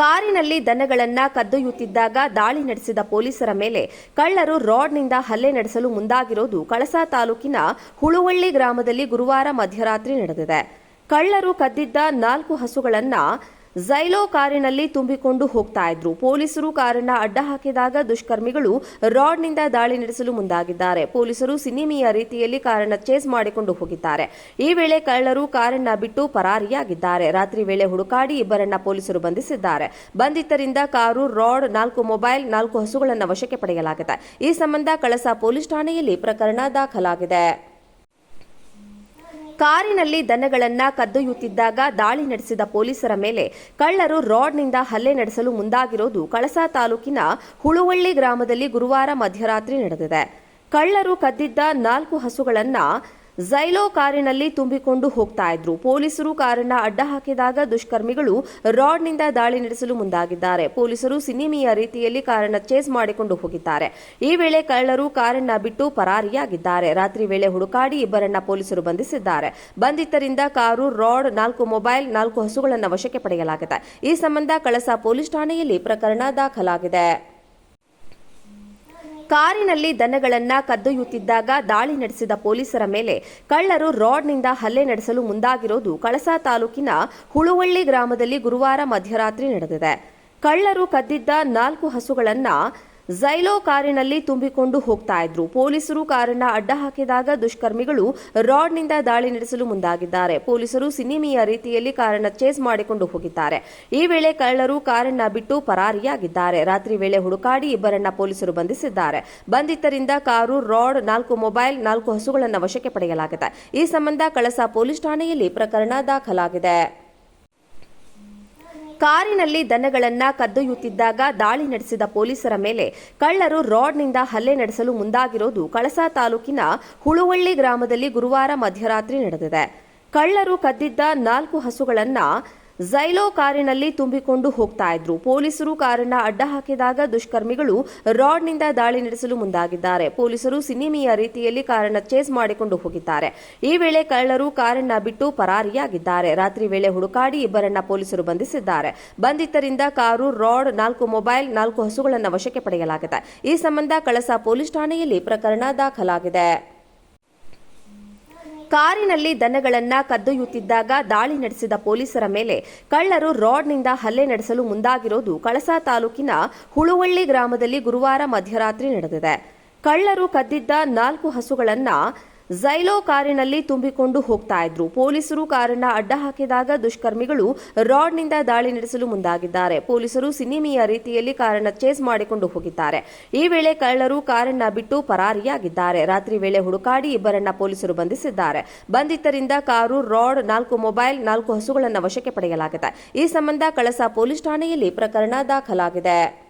ಕಾರಿನಲ್ಲಿ ದನಗಳನ್ನ ಕದ್ದೊಯ್ಯುತ್ತಿದ್ದಾಗ ದಾಳಿ ನಡೆಸಿದ ಪೊಲೀಸರ ಮೇಲೆ ಕಳ್ಳರು ರಾಡ್ನಿಂದ ಹಲ್ಲೆ ನಡೆಸಲು ಮುಂದಾಗಿರೋದು ಕಳಸಾ ತಾಲೂಕಿನ ಹುಳುವಳ್ಳಿ ಗ್ರಾಮದಲ್ಲಿ ಗುರುವಾರ ಮಧ್ಯರಾತ್ರಿ ನಡೆದಿದೆ. ಕಳ್ಳರು ಕದ್ದಿದ್ದ ನಾಲ್ಕು ಹಸುಗಳನ್ನ ಝೈಲೋ ಕಾರಿನಲ್ಲಿ ತುಂಬಿಕೊಂಡು ಹೋಗ್ತಾ ಇದ್ರು. ಪೊಲೀಸರು ಕಾರನ್ನ ಅಡ್ಡ ಹಾಕಿದಾಗ ದುಷ್ಕರ್ಮಿಗಳು ರಾಡ್ನಿಂದ ದಾಳಿ ನಡೆಸಲು ಮುಂದಾಗಿದ್ದಾರೆ. ಪೊಲೀಸರು ಸಿನಿಮೀಯ ರೀತಿಯಲ್ಲಿ ಕಾರನ್ನ ಚೇಸ್ ಮಾಡಿಕೊಂಡು ಹೋಗಿದ್ದಾರೆ. ಈ ವೇಳೆ ಕಳ್ಳರು ಕಾರನ್ನ ಬಿಟ್ಟು ಪರಾರಿಯಾಗಿದ್ದಾರೆ. ರಾತ್ರಿ ವೇಳೆ ಹುಡುಕಾಡಿ ಇಬ್ಬರನ್ನ ಪೊಲೀಸರು ಬಂಧಿಸಿದ್ದಾರೆ. ಬಂಧಿತರಿಂದ ಕಾರು, ರಾಡ್, ನಾಲ್ಕು ಮೊಬೈಲ್, ನಾಲ್ಕು ಹಸುಗಳನ್ನು ವಶಕ್ಕೆ ಪಡೆಯಲಾಗಿದೆ. ಈ ಸಂಬಂಧ ಕಳಸ ಪೊಲೀಸ್ ಠಾಣೆಯಲ್ಲಿ ಪ್ರಕರಣ ದಾಖಲಾಗಿದೆ. ಕಾರಿನಲ್ಲಿ ದನಗಳನ್ನ ಕದ್ದೊಯ್ಯುತ್ತಿದ್ದಾಗ ದಾಳಿ ನಡೆಸಿದ ಪೊಲೀಸರ ಮೇಲೆ ಕಳ್ಳರು ರಾಡ್ನಿಂದ ಹಲ್ಲೆ ನಡೆಸಲು ಮುಂದಾಗಿರೋದು ಕಳಸಾ ತಾಲೂಕಿನ ಹುಳುವಳ್ಳಿ ಗ್ರಾಮದಲ್ಲಿ ಗುರುವಾರ ಮಧ್ಯರಾತ್ರಿ ನಡೆದಿದೆ. ಕಳ್ಳರು ಕದ್ದಿದ್ದ ನಾಲ್ಕು ಹಸುಗಳನ್ನ ಝೈಲೋ ಕಾರಿನಲ್ಲಿ ತುಂಬಿಕೊಂಡು ಹೋಗ್ತಾ ಇದ್ರು. ಪೊಲೀಸರು ಕಾರನ್ನ ಅಡ್ಡ ಹಾಕಿದಾಗ ದುಷ್ಕರ್ಮಿಗಳು ರಾಡ್ನಿಂದ ದಾಳಿ ನಡೆಸಲು ಮುಂದಾಗಿದ್ದಾರೆ. ಪೊಲೀಸರು ಸಿನಿಮೀಯ ರೀತಿಯಲ್ಲಿ ಕಾರನ್ನ ಚೇಸ್ ಮಾಡಿಕೊಂಡು ಹೋಗಿದ್ದಾರೆ. ಈ ವೇಳೆ ಕಳ್ಳರು ಕಾರನ್ನ ಬಿಟ್ಟು ಪರಾರಿಯಾಗಿದ್ದಾರೆ. ರಾತ್ರಿ ವೇಳೆ ಹುಡುಕಾಡಿ ಇಬ್ಬರನ್ನ ಪೊಲೀಸರು ಬಂಧಿಸಿದ್ದಾರೆ. ಬಂಧಿತರಿಂದ ಕಾರು, ರಾಡ್, ನಾಲ್ಕು ಮೊಬೈಲ್, ನಾಲ್ಕು ಹಸುಗಳನ್ನು ವಶಕ್ಕೆ ಪಡೆಯಲಾಗಿದೆ. ಈ ಸಂಬಂಧ ಕಳಸ ಪೊಲೀಸ್ ಠಾಣೆಯಲ್ಲಿ ಪ್ರಕರಣ ದಾಖಲಾಗಿದೆ. ಕಾರಿನಲ್ಲಿ ದನಗಳನ್ನ ಕದ್ದೊಯ್ಯುತ್ತಿದ್ದಾಗ ದಾಳಿ ನಡೆಸಿದ ಪೊಲೀಸರ ಮೇಲೆ ಕಳ್ಳರು ರಾಡ್ನಿಂದ ಹಲ್ಲೆ ನಡೆಸಲು ಮುಂದಾಗಿರೋದು ಕಳಸಾ ತಾಲೂಕಿನ ಹುಳುವಳ್ಳಿ ಗ್ರಾಮದಲ್ಲಿ ಗುರುವಾರ ಮಧ್ಯರಾತ್ರಿ ನಡೆದಿದೆ. ಕಳ್ಳರು ಕದ್ದಿದ್ದ ನಾಲ್ಕು ಹಸುಗಳನ್ನ ಝೈಲೋ ಕಾರಿನಲ್ಲಿ ತುಂಬಿಕೊಂಡು ಹೋಗ್ತಾ ಇದ್ರು. ಪೊಲೀಸರು ಕಾರನ್ನ ಅಡ್ಡ ಹಾಕಿದಾಗ ದುಷ್ಕರ್ಮಿಗಳು ರಾಡ್ನಿಂದ ದಾಳಿ ನಡೆಸಲು ಮುಂದಾಗಿದ್ದಾರೆ. ಪೊಲೀಸರು ಸಿನಿಮೀಯ ರೀತಿಯಲ್ಲಿ ಕಾರನ್ನ ಚೇಸ್ ಮಾಡಿಕೊಂಡು ಹೋಗಿದ್ದಾರೆ. ಈ ವೇಳೆ ಕಳ್ಳರು ಕಾರನ್ನ ಬಿಟ್ಟು ಪರಾರಿಯಾಗಿದ್ದಾರೆ. ರಾತ್ರಿ ವೇಳೆ ಹುಡುಕಾಡಿ ಇಬ್ಬರನ್ನ ಪೊಲೀಸರು ಬಂಧಿಸಿದ್ದಾರೆ. ಬಂಧಿತರಿಂದ ಕಾರು, ರಾಡ್, ನಾಲ್ಕು ಮೊಬೈಲ್, ನಾಲ್ಕು ಹಸುಗಳನ್ನು ವಶಕ್ಕೆ ಪಡೆಯಲಾಗಿದೆ. ಈ ಸಂಬಂಧ ಕಳಸ ಪೊಲೀಸ್ ಠಾಣೆಯಲ್ಲಿ ಪ್ರಕರಣ ದಾಖಲಾಗಿದೆ. ಕಾರಿನಲ್ಲಿ ದನಗಳನ್ನ ಕದ್ದೊಯ್ಯುತ್ತಿದ್ದಾಗ ದಾಳಿ ನಡೆಸಿದ ಪೊಲೀಸರ ಮೇಲೆ ಕಳ್ಳರು ರಾಡ್ನಿಂದ ಹಲ್ಲೆ ನಡೆಸಲು ಮುಂದಾಗಿರೋದು ಕಳಸಾ ತಾಲೂಕಿನ ಹುಳುವಳ್ಳಿ ಗ್ರಾಮದಲ್ಲಿ ಗುರುವಾರ ಮಧ್ಯರಾತ್ರಿ ನಡೆದಿದೆ. ಕಳ್ಳರು ಕದ್ದಿದ್ದ ನಾಲ್ಕು ಹಸುಗಳನ್ನ ಝೈಲೋ ಕಾರಿನಲ್ಲಿ ತುಂಬಿಕೊಂಡು ಹೋಗ್ತಾ ಇದ್ರು. ಪೊಲೀಸರು ಕಾರನ್ನ ಅಡ್ಡ ಹಾಕಿದಾಗ ದುಷ್ಕರ್ಮಿಗಳು ರಾಡ್ನಿಂದ ದಾಳಿ ನಡೆಸಲು ಮುಂದಾಗಿದ್ದಾರೆ. ಪೊಲೀಸರು ಸಿನಿಮೀಯ ರೀತಿಯಲ್ಲಿ ಕಾರನ್ನ ಚೇಸ್ ಮಾಡಿಕೊಂಡು ಹೋಗಿದ್ದಾರೆ. ಈ ವೇಳೆ ಕಳ್ಳರು ಕಾರನ್ನ ಬಿಟ್ಟು ಪರಾರಿಯಾಗಿದ್ದಾರೆ. ರಾತ್ರಿ ವೇಳೆ ಹುಡುಕಾಡಿ ಇಬ್ಬರನ್ನ ಪೊಲೀಸರು ಬಂಧಿಸಿದ್ದಾರೆ. ಬಂಧಿತರಿಂದ ಕಾರು, ರಾಡ್, ನಾಲ್ಕು ಮೊಬೈಲ್, ನಾಲ್ಕು ಹಸುಗಳನ್ನು ವಶಕ್ಕೆ ಪಡೆಯಲಾಗಿದೆ. ಈ ಸಂಬಂಧ ಕಳಸ ಪೊಲೀಸ್ ಠಾಣೆಯಲ್ಲಿ ಪ್ರಕರಣ ದಾಖಲಾಗಿದೆ. ಕಾರಿನಲ್ಲಿ ದನಗಳನ್ನ ಕದ್ದೊಯ್ಯುತ್ತಿದ್ದಾಗ ದಾಳಿ ನಡೆಸಿದ ಪೊಲೀಸರ ಮೇಲೆ ಕಳ್ಳರು ರಾಡ್ನಿಂದ ಹಲ್ಲೆ ನಡೆಸಲು ಮುಂದಾಗಿರೋದು ಕಳಸಾ ತಾಲೂಕಿನ ಹುಳುವಳ್ಳಿ ಗ್ರಾಮದಲ್ಲಿ ಗುರುವಾರ ಮಧ್ಯರಾತ್ರಿ ನಡೆದಿದೆ. ಕಳ್ಳರು ಕದ್ದಿದ್ದ ನಾಲ್ಕು ಹಸುಗಳನ್ನ ಝೈಲೋ ಕಾರಿನಲ್ಲಿ ತುಂಬಿಕೊಂಡು ಹೋಗ್ತಾ ಇದ್ರು. ಪೊಲೀಸರು ಕಾರನ್ನ ಅಡ್ಡ ಹಾಕಿದಾಗ ದುಷ್ಕರ್ಮಿಗಳು ರಾಡ್ನಿಂದ ದಾಳಿ ನಡೆಸಲು ಮುಂದಾಗಿದ್ದಾರೆ. ಪೊಲೀಸರು ಸಿನಿಮೀಯ ರೀತಿಯಲ್ಲಿ ಕಾರನ್ನ ಚೇಸ್ ಮಾಡಿಕೊಂಡು ಹೋಗಿದ್ದಾರೆ. ಈ ವೇಳೆ ಕಳ್ಳರು ಕಾರನ್ನ ಬಿಟ್ಟು ಪರಾರಿಯಾಗಿದ್ದಾರೆ. ರಾತ್ರಿ ವೇಳೆ ಹುಡುಕಾಡಿ ಇಬ್ಬರನ್ನ ಪೊಲೀಸರು ಬಂಧಿಸಿದ್ದಾರೆ. ಬಂಧಿತರಿಂದ ಕಾರು, ರಾಡ್, ನಾಲ್ಕು ಮೊಬೈಲ್, ನಾಲ್ಕು ಹಸುಗಳನ್ನು ವಶಕ್ಕೆ ಪಡೆಯಲಾಗಿದೆ. ಈ ಸಂಬಂಧ ಕಳಸ ಪೊಲೀಸ್ ಠಾಣೆಯಲ್ಲಿ ಪ್ರಕರಣ ದಾಖಲಾಗಿದೆ.